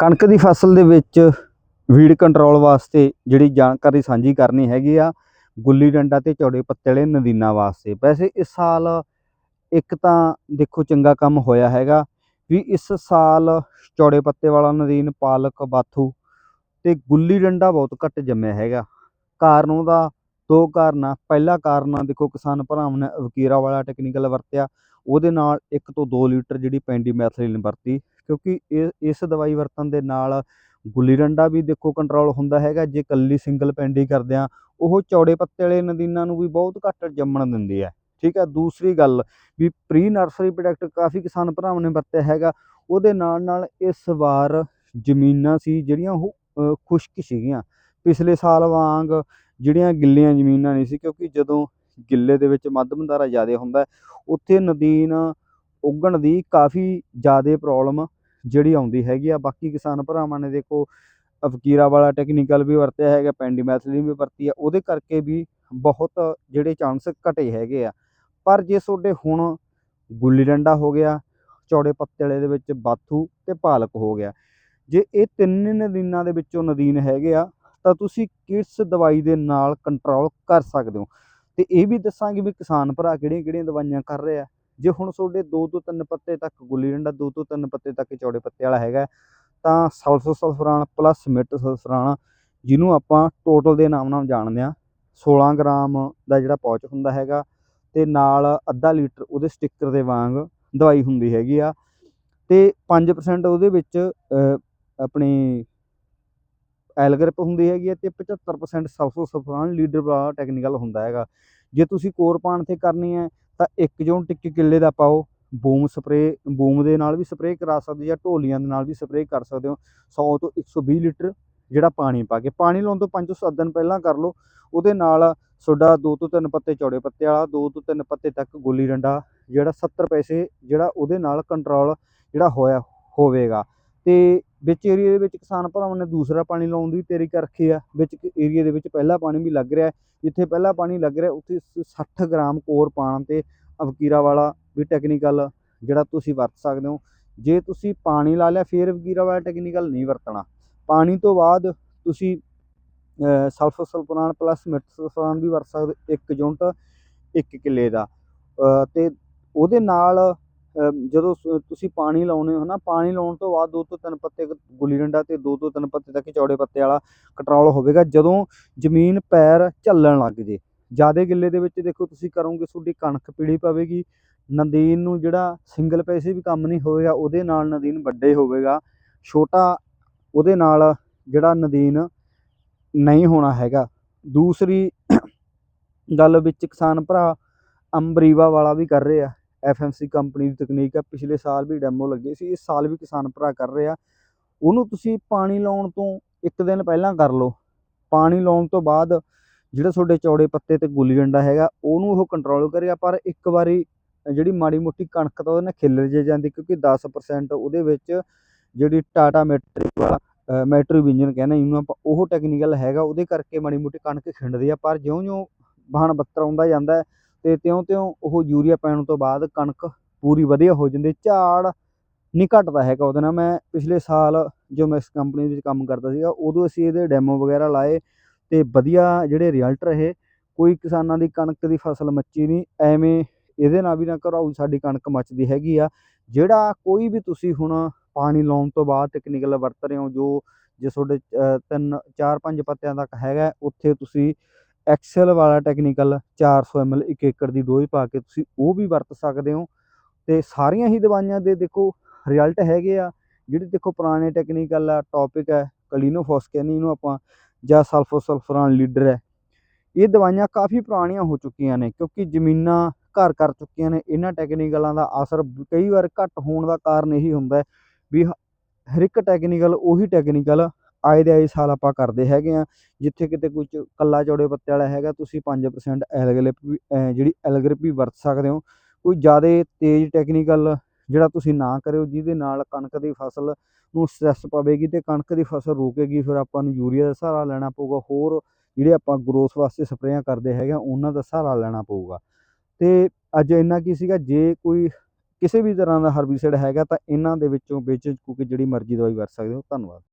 ਕਣਕ ਦੀ ਫਸਲ ਦੇ ਵਿੱਚ ਵੀਡ ਕੰਟਰੋਲ ਵਾਸਤੇ ਜਿਹੜੀ ਜਾਣਕਾਰੀ ਸਾਂਝੀ ਕਰਨੀ ਹੈਗੀ ਆ, ਗੁੱਲੀ ਡੰਡਾ ਤੇ ਚੌੜੇ ਪੱਤੇ ਵਾਲੇ ਨਦੀਨਾਂ ਵਾਸਤੇ। ਵੈਸੇ ਇਸ ਸਾਲ ਇੱਕ ਤਾਂ ਦੇਖੋ ਚੰਗਾ ਕੰਮ ਹੋਇਆ ਹੈਗਾ ਵੀ ਇਸ ਸਾਲ ਚੌੜੇ ਪੱਤੇ ਵਾਲਾ ਨਦੀਨ ਪਾਲਕ, ਬਾਥੂ ਤੇ ਗੁੱਲੀ ਡੰਡਾ ਬਹੁਤ ਘੱਟ ਜੰਮਿਆ ਹੈਗਾ। ਕਾਰਨ ਉਹਦਾ ਦੋ ਕਾਰਨ ਆ। ਪਹਿਲਾ ਕਾਰਨ ਆ, ਦੇਖੋ ਕਿਸਾਨ ਭਰਾਵਾਂ ਨੇ ਵਕੀਰਾ ਵਾਲਾ ਟੈਕਨੀਕਲ ਵਰਤਿਆ। ਉਹਦੇ ਨਾਲ 1 ਤੋਂ 2 ਲੀਟਰ ਜਿਹੜੀ ਪੈਂਡੀ ਮੈਥਲੀਨ ਵਰਤੀ। ਕਿਉਂਕਿ ਇਹ, ਇਸ ਦਵਾਈ ਵਰਤਣ ਦੇ ਨਾਲ ਗੁੱਲੀ ਡੰਡਾ ਵੀ ਦੇਖੋ ਕੰਟਰੋਲ ਹੁੰਦਾ ਹੈਗਾ, ਜੇ ਕੱਲੀ ਸਿੰਗਲ ਪੈਂਡੀ ਕਰਦੇ ਆ ਉਹ ਚੌੜੇ ਪੱਤੇ ਵਾਲੇ ਨਦੀਨਾਂ ਨੂੰ ਵੀ ਬਹੁਤ ਘੱਟ ਜੰਮਣ ਦਿੰਦੀ ਹੈ। ਠੀਕ ਹੈ, ਦੂਸਰੀ ਗੱਲ ਵੀ ਪ੍ਰੀ ਨਰਸਰੀ ਪ੍ਰੋਡਕਟ ਕਾਫੀ ਕਿਸਾਨ ਭਰਾਵਾਂ ਨੇ ਵਰਤਿਆ ਹੈਗਾ, ਉਹਦੇ ਨਾਲ ਨਾਲ ਇਸ ਵਾਰ ਜ਼ਮੀਨਾਂ ਸੀ ਜਿਹੜੀਆਂ ਉਹ ਖੁਸ਼ਕ ਸੀਗੀਆਂ। ਪਿਛਲੇ ਸਾਲ ਵਾਂਗ ਜਿਹੜੀਆਂ ਗਿੱਲੀਆਂ ਜ਼ਮੀਨਾਂ ਨਹੀਂ ਸੀ, ਕਿਉਂਕਿ ਜਦੋਂ ਗਿੱਲੇ ਦੇ ਵਿੱਚ ਮੱਧਮ ਧਾਰਾ ਜ਼ਿਆਦਾ ਹੁੰਦਾ, ਉੱਥੇ ਨਦੀਨ ਉੱਗਣ ਦੀ ਕਾਫੀ ਜ਼ਿਆਦਾ ਪ੍ਰੋਬਲਮ ਜਿਹੜੀ ਆਉਂਦੀ ਹੈਗੀ ਆ। ਬਾਕੀ ਕਿਸਾਨ ਭਰਾਵਾਂ ਨੇ ਦੇਖੋ, ਅਫਕੀਰਾ ਵਾਲਾ ਟੈਕਨੀਕਲ ਵੀ ਵਰਤਿਆ ਹੈਗਾ ਪੈਂਡੀਮੈਥਲਿਨ ਵੀ ਵਰਤੀ ਆ, ਉਹਦੇ ਕਰਕੇ ਵੀ ਬਹੁਤ ਜਿਹੜੇ ਚਾਂਸ ਘਟੇ ਹੈਗੇ ਆ। ਪਰ ਜੇ ਤੁਹਾਡੇ ਹੁਣ ਗੁੱਲੀ ਡੰਡਾ ਹੋ ਗਿਆ, ਚੌੜੇ ਪੱਤਲੇ ਦੇ ਵਿੱਚ ਬਾਥੂ ਤੇ ਪਾਲਕ ਹੋ ਗਿਆ, ਜੇ ਇਹ ਤਿੰਨ ਨਦੀਨਾਂ ਦੇ ਵਿੱਚੋਂ ਨਦੀਨ ਹੈਗੇ ਆ, ਤਾਂ ਤੁਸੀਂ ਕਿਸ ਦਵਾਈ ਦੇ ਨਾਲ ਕੰਟਰੋਲ ਕਰ ਸਕਦੇ ਹੋ? ਤੇ ਇਹ ਵੀ ਦੱਸਾਂਗੇ ਵੀ ਕਿਸਾਨ ਭਰਾ ਕਿਹੜੀਆਂ ਕਿਹੜੀਆਂ ਦਵਾਈਆਂ ਕਰ ਰਿਹਾ। ਜੇ ਹੁਣ ਤੁਹਾਡੇ 2 ਤੋਂ 3 ਪੱਤੇ ਤੱਕ ਗੁੱਲੀ ਡੰਡਾ 2 ਤੋਂ 3 ਪੱਤੇ ਤੱਕ ਚੌੜੇ ਪੱਤੇ ਵਾਲਾ ਹੈਗਾ, ਤਾਂ ਸਲਫਰ ਸਲਫਰਾਨ ਪਲੱਸ ਮਿਟ ਸਲਫਰਾਨ ਜਿਹਨੂੰ ਆਪਾਂ ਟੋਟਲ ਦੇ ਨਾਮ ਨਾਲ ਜਾਣਦੇ ਆ 16 ਗ੍ਰਾਮ ਦਾ ਜਿਹੜਾ ਪੌਚ ਹੁੰਦਾ ਹੈਗਾ ਤੇ ਨਾਲ ਅੱਧਾ ਲੀਟਰ ਉਹਦੇ ਸਟicker ਦੇ ਵਾਂਗ ਦਵਾਈ ਹੁੰਦੀ ਹੈਗੀ ਆ, ਤੇ 5% ਉਹਦੇ ਵਿੱਚ ਆਪਣੀ ਐਲਗ੍ਰਿਪ ਹੁੰਦੀ ਹੈਗੀ ਹੈ ਤੇ 75% ਸਲਫਰ ਸਲਫਰਾਨ ਲੀਡਰ ਵਾਲਾ ਟੈਕਨੀਕਲ ਹੁੰਦਾ ਹੈਗਾ। ਜੇ ਤੁਸੀਂ ਕੋਰ ਪਾਣ ਤੇ ਕਰਨੀ ਹੈ ਤਾਂ ਇੱਕ ਜੋਨ ਟਿੱਕੀ ਕਿੱਲੇ ਦਾ ਪਾਓ ਬੂਮ ਸਪਰੇ ਬੂਮ ਦੇ ਨਾਲ ਵੀ ਸਪਰੇਅ ਕਰਾ ਸਕਦੇ ਜਾਂ ਢੋਲੀਆਂ ਦੇ ਨਾਲ ਵੀ ਸਪਰੇਅ ਕਰ ਸਕਦੇ ਹੋ। 100 ਤੋਂ 120 ਲੀਟਰ ਜਿਹੜਾ ਪਾਣੀ ਪਾ ਕੇ, ਪਾਣੀ ਲਾਉਣ ਤੋਂ 5 ਤੋਂ 7 ਦਿਨ ਪਹਿਲਾਂ ਕਰ ਲਓ। ਉਹਦੇ ਨਾਲ ਤੁਹਾਡਾ 2 ਤੋਂ 3 ਪੱਤੇ ਚੌੜੇ ਪੱਤੇ ਵਾਲਾ 2 ਤੋਂ 3 ਪੱਤੇ ਤੱਕ ਗੁੱਲੀ ਡੰਡਾ, ਜਿਹੜਾ 70 ਪੈਸੇ ਜਿਹੜਾ ਉਹਦੇ ਨਾਲ ਕੰਟਰੋਲ ਜਿਹੜਾ ਹੋਇਆ, ਹੋਵੇਗਾ। ਤੇ ਵਿੱਚ ਏਰੀਆ ਦੇ ਵਿੱਚ ਕਿਸਾਨ ਭਰਾਵਾਂ ਨੇ ਦੂਸਰਾ ਪਾਣੀ ਲਾਉਣ ਦੀ ਤਿਆਰੀ ਕਰ ਰੱਖੀ ਆ ਵਿੱਚ ਏਰੀਆ ਦੇ ਵਿੱਚ ਪਹਿਲਾ ਪਾਣੀ ਵੀ ਲੱਗ ਰਿਹਾ ਜਿੱਥੇ ਪਹਿਲਾ ਪਾਣੀ ਲੱਗ ਰਿਹਾ ਉੱਥੇ ਸ- 60 ਗ੍ਰਾਮ ਕੋਰ ਪਾਣ ਤੇ ਅਵਕੀਰਾ ਵਾਲਾ ਵੀ ਟੈਕਨੀਕਲ ਜਿਹੜਾ ਤੁਸੀਂ ਵਰਤ ਸਕਦੇ ਹੋ। ਜੇ ਤੁਸੀਂ ਪਾਣੀ ਲਾ ਲਿਆ ਫਿਰ ਵਕੀਰਾ ਵਾਲਾ ਟੈਕਨੀਕਲ ਨਹੀਂ ਵਰਤਣਾ। ਪਾਣੀ ਤੋਂ ਬਾਅਦ ਤੁਸੀਂ ਸਲਫਰ ਸਲਫਰਾਨ ਪਲੱਸ ਮਿਟ ਸਲਫਰਾਨ ਵੀ ਵਰਤ ਸਕਦੇ ਹੋ, ਇੱਕ ਯੂਨਿਟ ਇੱਕ ਕਿੱਲੇ ਦਾ। ਅ, ਤੇ ਉਹਦੇ ਨਾਲ ਜਦੋਂ ਸ- ਤੁਸੀਂ ਪਾਣੀ ਲਾਉਨੇ ਹੋ ਨਾ ਪਾਣੀ ਲਾਉਣ ਤੋਂ ਬਾਅਦ ਦੋ ਤੋਂ ਤਿੰਨ ਪੱਤੇ ਗੁੱਲੀ ਡੰਡਾ ਤੇ ਦੋ ਤੋਂ ਤਿੰਨ ਪੱਤੇ ਤੱਕ ਚੌੜੇ ਪੱਤੇ ਵਾਲਾ ਕਟਰੋਲ ਹੋਵੇਗਾ। ਜਦੋਂ ਜ਼ਮੀਨ ਪੈਰ ਝੱਲਣ ਲੱਗ ਜੇ, ਜਿਆਦੇ ਗਿੱਲੇ ਦੇ ਵਿੱਚ ਦੇਖੋ ਤੁਸੀਂ ਕਰੋਗੇ, ਤੁਹਾਡੀ ਕਣਕ ਪੀਲੀ ਪਵੇਗੀ, ਨਦੀਨ ਨੂੰ ਜਿਹੜਾ ਸਿੰਗਲ ਪੈਸੇ ਵੀ ਕੰਮ ਨਹੀਂ ਹੋਵੇਗਾ ਉਹਦੇ ਨਾਲ ਨਦੀਨ ਵੱਡੇ ਹੋਵੇਗਾ। ਛੋਟਾ ਉਹਦੇ ਨਾਲ ਜਿਹੜਾ ਨਦੀਨ ਨਹੀਂ ਹੋਣਾ ਹੈਗਾ। ਦੂਸਰੀ ਗੱਲ ਵਿੱਚ ਕਿਸਾਨ ਭਰਾ ਅੰਬਰੀਵਾ ਵਾਲਾ ਵੀ ਕਰ ਰਹੇ। ਆ ਐਫਐਮਸੀ ਕੰਪਨੀ ਦੀ ਤਕਨੀਕ ਹੈ ਪਿਛਲੇ ਸਾਲ ਵੀ ਡੈਮੋ ਲੱਗੇ ਸੀ, ਇਸ ਸਾਲ ਵੀ ਕਿਸਾਨ ਭਰਾ ਕਰ ਰਿਹਾ। ਉਹਨੂੰ ਤੁਸੀਂ ਪਾਣੀ ਲਾਉਣ ਤੋਂ ਇੱਕ ਦਿਨ ਪਹਿਲਾਂ ਕਰ ਲਓ। ਪਾਣੀ ਲਾਉਣ ਤੋਂ ਬਾਅਦ ਜਿਹੜਾ ਤੁਹਾਡੇ ਚੌੜੇ ਪੱਤੇ ਤੇ ਗੁੱਲੀ ਡੰਡਾ ਹੈਗਾ, ਉਹਨੂੰ ਉਹ ਕੰਟਰੋਲ ਕਰਿਆ ਪਰ ਇੱਕ ਵਾਰੀ ਜਿਹੜੀ ਮਾੜੀ ਮੋਟੀ ਕਣਕ ਤਾਂ ਉਹਦੇ ਨਾਲ ਖਿੱਲਰ ਜੇ ਜਾਂਦੀ, ਕਿਉਂਕਿ 10% ਉਹਦੇ ਵਿੱਚ ਜਿਹੜੀ ਟਾਟਾ ਮੈਟ੍ਰਿਕ ਵਾਲਾ ਮੈਟ੍ਰਿਕ ਇੰਜਨ ਕਹਿੰਦੇ ਇਹਨੂੰ ਆਪਾਂ ਉਹ ਟੈਕਨੀਕਲ ਹੈਗਾ, ਉਹਦੇ ਕਰਕੇ ਮਾੜੀ ਮੋਟੀ ਕਣਕ ਖਿੰਡਦੀ ਆ। ਪਰ ਜਿਉਂ-ਜਿਉਂ ਬਾਹਣ ਬੱਤਰ ਆਉਂਦਾ ਜਾਂਦਾ ਤੇ ਤਿਉਂ-ਤਿਉਂ ਉਹ ਯੂਰੀਆ ਪੈਣ ਤੋਂ ਬਾਅਦ ਕਣਕ ਪੂਰੀ ਵਧੀਆ ਹੋ ਜਾਂਦੀ, ਝਾੜ ਨਹੀਂ ਘਟਦਾ ਹੈਗਾ ਉਹਦੇ ਨਾਲ। ਮੈਂ ਪਿਛਲੇ ਸਾਲ ਜੋ ਮੈਂ ਇਸ ਕੰਪਨੀ ਵਿੱਚ ਕੰਮ ਕਰਦਾ ਸੀਗਾ, ਉਦੋਂ ਅਸੀਂ ਇਹਦੇ ਡੈਮੋ ਵਗੈਰਾ ਲਾਏ ਤੇ ਵਧੀਆ ਜਿਹੜੇ ਰਿਜ਼ਲਟ ਰਹੇ। ਕੋਈ ਕਿਸਾਨਾਂ ਦੀ ਕਣਕ ਦੀ ਫਸਲ ਮੱਚੀ ਨਹੀਂ, ਐਵੇਂ ਇਹਦੇ ਨਾਲ ਵੀ ਨਾ ਘਰਾਓ ਸਾਡੀ ਕਣਕ ਮੱਚਦੀ ਹੈਗੀ ਆ। ਜਿਹੜਾ ਕੋਈ ਵੀ ਤੁਸੀਂ ਹੁਣ ਪਾਣੀ ਲਾਉਣ ਤੋਂ ਬਾਅਦ ਟੈਕਨੀਕਲ ਵਰਤ ਰਹੇ ਹੋ, ਜੋ ਜੇ ਤੁਹਾਡੇ ਤਿੰਨ ਚਾਰ ਪੰਜ ਪੱਤਿਆਂ ਤੱਕ ਹੈਗਾ, ਉੱਥੇ ਤੁਸੀਂ ਐਕਸਲ ਵਾਲਾ ਟੈਕਨੀਕਲ 400 ml ਇੱਕ ਏਕੜ ਦੀ ਡੋਜ਼ ਪਾ ਕੇ ਤੁਸੀਂ ਉਹ ਵੀ ਵਰਤ ਸਕਦੇ ਹੋ। ਤੇ ਸਾਰੀਆਂ ਹੀ ਦਵਾਈਆਂ ਦੇ ਦੇਖੋ ਰਿਜ਼ਲਟ ਹੈਗੇ ਆ, ਜਿਹੜੇ ਦੇਖੋ ਪੁਰਾਣੇ ਟੈਕਨੀਕਲ ਆ ਟੌਪਿਕ ਹੈ ਕਲੀਨੋਫੋਸਕੈਨੀ ਨੂੰ ਆਪਾਂ ਜਾਂ ਸਲਫੋਸਲਫਰਾਨ ਲੀਡਰ ਹੈ ਇਹ ਦਵਾਈਆਂ ਕਾਫੀ ਪੁਰਾਣੀਆਂ ਹੋ ਚੁੱਕੀਆਂ ਨੇ ਕਿਉਂਕਿ ਜ਼ਮੀਨਾਂ ਘਰ ਕਰ ਚੁੱਕੀਆਂ ਨੇ, ਇਹਨਾਂ ਟੈਕਨੀਕਲਾਂ ਦਾ ਅਸਰ ਕਈ ਵਾਰ ਘੱਟ ਹੋਣ ਦਾ ਕਾਰਨ ਇਹੀ ਹੁੰਦਾ ਵੀ ਹ- ਹਰ ਇੱਕ ਟੈਕਨੀਕਲ ਉਹੀ ਟੈਕਨੀਕਲ ਆਏ ਦੇ ਆਏ ਸਾਲ ਆਪਾਂ ਕਰਦੇ ਹੈਗੇ ਆ ਜਿੱਥੇ ਕਿਤੇ ਕੁਝ ਕੱਲਾ ਚੌੜੇ ਪੱਤੇ ਵਾਲਾ ਹੈਗਾ, ਤੁਸੀਂ 5% ਐਲਗਲਿਪ ਜਿਹੜੀ ਐਲਗਰਿਪ ਵੀ ਵਰਤ ਸਕਦੇ ਹੋ। ਕੋਈ ਜ਼ਿਆਦਾ ਤੇਜ਼ ਟੈਕਨੀਕਲ ਜਿਹੜਾ ਤੁਸੀਂ ਨਾ ਕਰਿਓ, ਜਿਹਦੇ ਨਾਲ ਕਣਕ ਦੀ ਫਸਲ ਨੂੰ ਸਟ੍ਰੈਸ ਪਵੇਗੀ ਤੇ ਕਣਕ ਦੀ ਫਸਲ ਰੁਕੇਗੀ, ਫਿਰ ਆਪਾਂ ਨੂੰ ਯੂਰੀਆ ਦਾ ਸਹਾਰਾ ਲੈਣਾ ਪਊਗਾ। ਹੋਰ ਜਿਹੜੇ ਆਪਾਂ ਗਰੋਥ ਵਾਸਤੇ ਸਪਰੇਆਂ ਕਰਦੇ ਹੈਗੇ ਆ ਉਹਨਾਂ ਦਾ ਸਹਾਰਾ ਲੈਣਾ ਪਊਗਾ। ਤੇ ਅੱਜ ਇੰਨਾ ਕੀ ਸੀਗਾ, ਜੇ ਕੋਈ ਕਿਸੇ ਵੀ ਤਰ੍ਹਾਂ ਦਾ ਹਰਬੀਸਾਈਡ ਹੈਗਾ ਤਾਂ ਇਹਨਾਂ ਦੇ ਵਿੱਚੋਂ ਵੇਚਣ ਚੁੱਕ ਕੇ ਜਿਹੜੀ ਮਰਜ਼ੀ ਦਵਾਈ ਵਰਤ ਸਕਦੇ ਹੋ। ਧੰਨਵਾਦ।